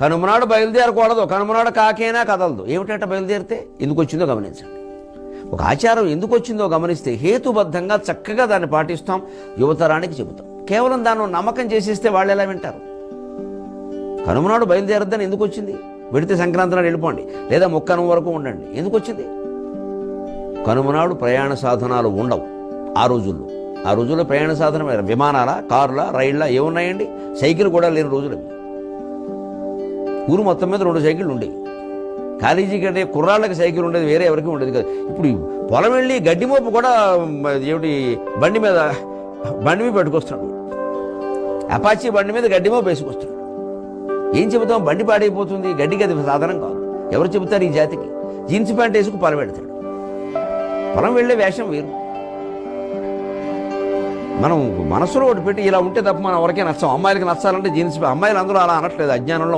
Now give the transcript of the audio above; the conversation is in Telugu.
కనుమనాడు బయలుదేరకూడదు కనుమనాడు కాకేనా కదలదు. ఏమిటంటే బయలుదేరితే? ఎందుకు వచ్చిందో గమనించండి. ఒక ఆచారం ఎందుకు వచ్చిందో గమనిస్తే హేతుబద్ధంగా చక్కగా దాన్ని పాటిస్తాం యువతరానికి చెబుతాం. కేవలం దాన్ని నమ్మకం చేసేస్తే వాళ్ళు ఎలా వింటారు? కనుమనాడు బయలుదేరద్దని ఎందుకు వచ్చింది? వెడితే సంక్రాంతి నాడు వెళ్ళిపోండి లేదా ముక్కనం వరకు ఉండండి. ఎందుకు వచ్చింది? కనుమనాడు ప్రయాణ సాధనాలు ఉండవు ఆ రోజుల్లో. ఆ రోజుల్లో ప్రయాణ సాధనం విమానాల కార్ల రైళ్ళ ఏమున్నాయండి? సైకిల్ కూడా లేని రోజులు ఊరు మొత్తం మీద రెండు సైకిళ్ళు ఉండేవి. కాలేజీకి అంటే కుర్రాళ్ళకి సైకిల్ ఉండేది వేరే ఎవరికి ఉండేది కదా. ఇప్పుడు పొలం వెళ్ళి గడ్డి మోపు కూడా ఏమిటి బండి మీద బండి మీద పెట్టుకొస్తున్నాడు. అపాచీ బండి మీద గడ్డి మోపు వేసుకొస్తున్నాడు. ఏం చెబుతాం? బండి పాడైపోతుంది. గడ్డికి అది సాధనం కాదు. ఎవరు చెబుతారు ఈ జాతికి? జీన్స్ ప్యాంట్ వేసుకు పొలం పెడతాడు పొలం వెళ్ళే వేషం వేరు. మనం మనసులో ఒకటి పెట్టి ఇలా ఉంటే తప్ప మనం ఎవరికైనా నచ్చాం. అమ్మాయిలకి నచ్చాలంటే జీన్స్ అమ్మాయిలు అందరూ అలా అనట్లేదు. అజ్ఞానంలో